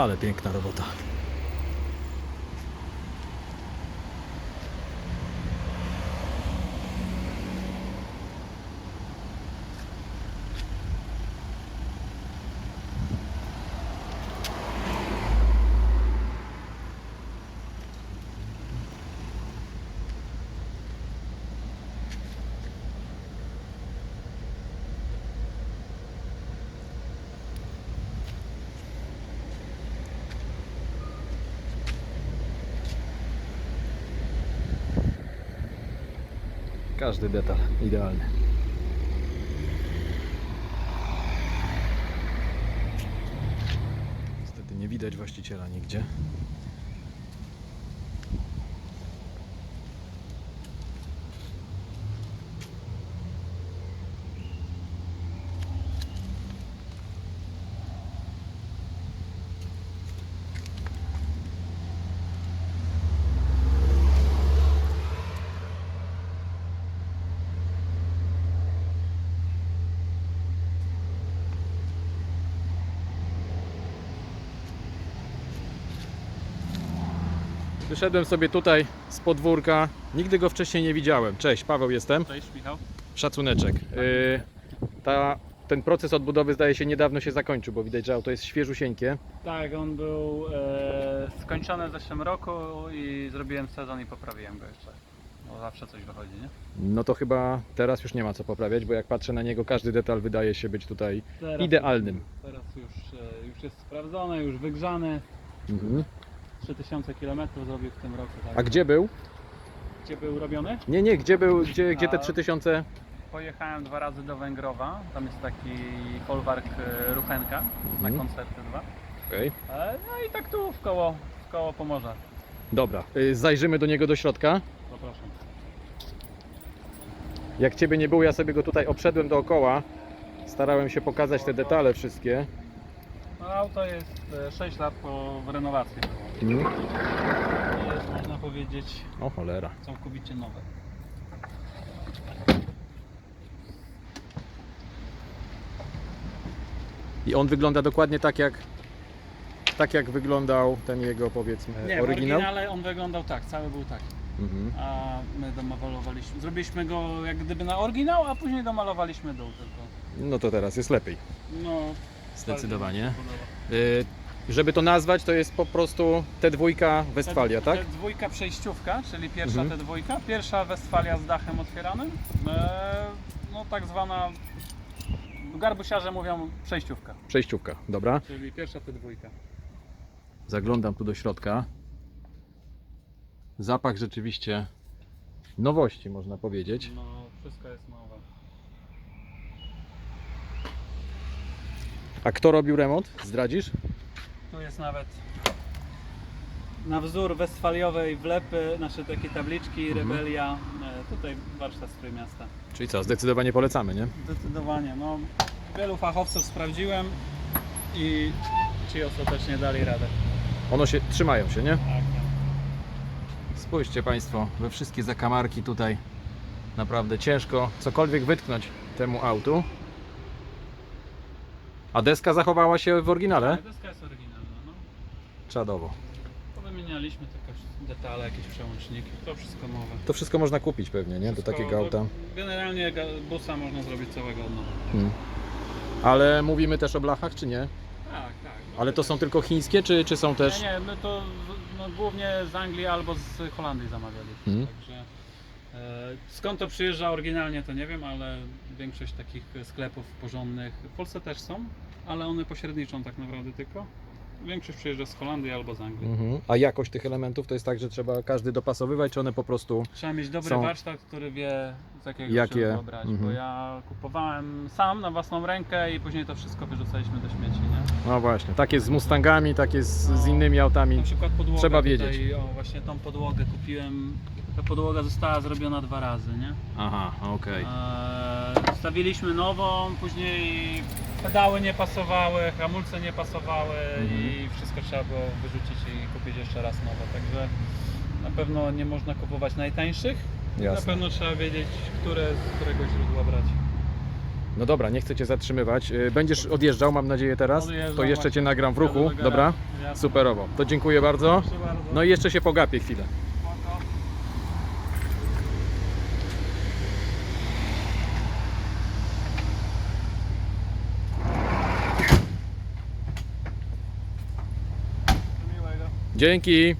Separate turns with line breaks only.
Ale piękna robota. Każdy detal idealny. Niestety nie widać właściciela nigdzie. Wyszedłem sobie tutaj z podwórka. Nigdy go wcześniej nie widziałem. Cześć, Paweł jestem.
Cześć Michał.
Szacuneczek. Yy, ta, ten proces odbudowy zdaje się niedawno się zakończył, bo widać, że auto jest świeżusieńkie.
Tak, on był e, skończony w zeszłym roku i zrobiłem sezon i poprawiłem go jeszcze. Bo zawsze coś wychodzi, nie?
No to chyba teraz już nie ma co poprawiać, bo jak patrzę na niego, każdy detal wydaje się być tutaj
Teraz,
idealnym.
Teraz już, e, już jest sprawdzony, już wygrzany.
Mhm.
3000 km zrobił w tym roku. Tak.
A gdzie był?
Gdzie był robiony?
Nie, nie, gdzie był, gdzie, gdzie te
A-
3000?
Pojechałem dwa razy do Węgrowa. Tam jest taki folwark e, Ruchenka na
Mhm.
koncerty dwa.
Okej.
E, no i tak tu w koło, w koło Pomorza.
Dobra, yy, zajrzymy do niego do środka.
Zapraszam.
Jak ciebie nie było, ja sobie go tutaj obszedłem dookoła. Starałem się pokazać te detale wszystkie.
Auto jest e, 6 lat po renowacji. I jest można powiedzieć
O cholera.
całkowicie nowe.
I on wygląda dokładnie tak jak tak jak wyglądał ten jego powiedzmy
Nie,
oryginał.
oryginale on wyglądał tak, cały był taki.
Mhm.
A my domalowaliśmy, zrobiliśmy go jak gdyby na oryginał, a później domalowaliśmy dół tylko.
No to teraz jest lepiej.
No,
Zdecydowanie. Y, żeby to nazwać, to jest po prostu T2 Westfalia, tak?
te Dwójka przejściówka, czyli pierwsza
Mhm.
te dwójka. Pierwsza Westfalia z dachem otwieranym. E, no tak zwana, garbusiarze mówią przejściówka,
Przejściówka, dobra.
czyli pierwsza te dwójka.
Zaglądam tu do środka. Zapach rzeczywiście nowości, można powiedzieć.
No, wszystko jest nowe.
A kto robił remont? Zdradzisz?
Tu jest nawet na wzór westfaliowej wlepy, nasze takie tabliczki,
Mhm.
rebelia. E, tutaj warsztat Trójmiasta.
Czyli co, zdecydowanie polecamy, nie?
Zdecydowanie. No, wielu fachowców sprawdziłem i ci ostatecznie dali radę.
Ono się, trzymają się, nie?
Tak, tak.
Spójrzcie Państwo, we wszystkie zakamarki tutaj naprawdę ciężko cokolwiek wytknąć temu autu. A deska zachowała się w oryginale?
Tak, deska jest oryginalna. No.
Czadowo.
Powymienialiśmy tylko detale, jakieś przełączniki. To wszystko nowe.
To wszystko można kupić pewnie, nie? Do
Wszystko-
takiego auta.
Generalnie ga- busa można zrobić całego od nowa.
Hmm. Ale mówimy też o blachach, czy nie?
Tak, tak.
Ale to są tylko chińskie, czy, czy są też...
Nie, nie, my to z- no, głównie z Anglii albo z Holandii zamawialiśmy.
Mhm.
Także skąd to przyjeżdża oryginalnie to nie wiem, ale większość takich sklepów porządnych w Polsce też są, ale one pośredniczą tak naprawdę tylko. Większość przyjeżdża z Holandii albo z Anglii.
Mhm. A jakość tych elementów to jest tak, że trzeba każdy dopasowywać, czy one po prostu...
Trzeba mieć dobry
Są-
warsztat, który wie z jakiego
Jakie-
Jakie... brać, bo
mhm.
ja kupowałem sam na własną rękę i później to wszystko wyrzucaliśmy do śmieci, nie?
No właśnie, tak jest z Mustangami, tak jest z, z
No.
innymi autami.
Na przykład podłogę
Trzeba
tutaj,
wiedzieć.
O, właśnie tą podłogę kupiłem. Ta podłoga została zrobiona dwa razy, nie?
Aha, okej.
Eee, stawiliśmy nową, później pedały nie pasowały, hamulce nie pasowały
Mhm.
i wszystko trzeba było wyrzucić i kupić jeszcze raz nowe. Także na pewno nie można kupować najtańszych. Na
Jasne.
pewno trzeba wiedzieć, które z którego źródła brać.
No dobra, nie chcę Cię zatrzymywać. Y, Będziesz odjeżdżał, mam nadzieję teraz.
Odjeżdżam
To jeszcze
właśnie.
Cię nagram w
Jadę
ruchu,
do garażu.
dobra?
Jasne.
Superowo. To dziękuję bardzo.
Proszę bardzo.
No i jeszcze się pogapię chwilę. Dzięki.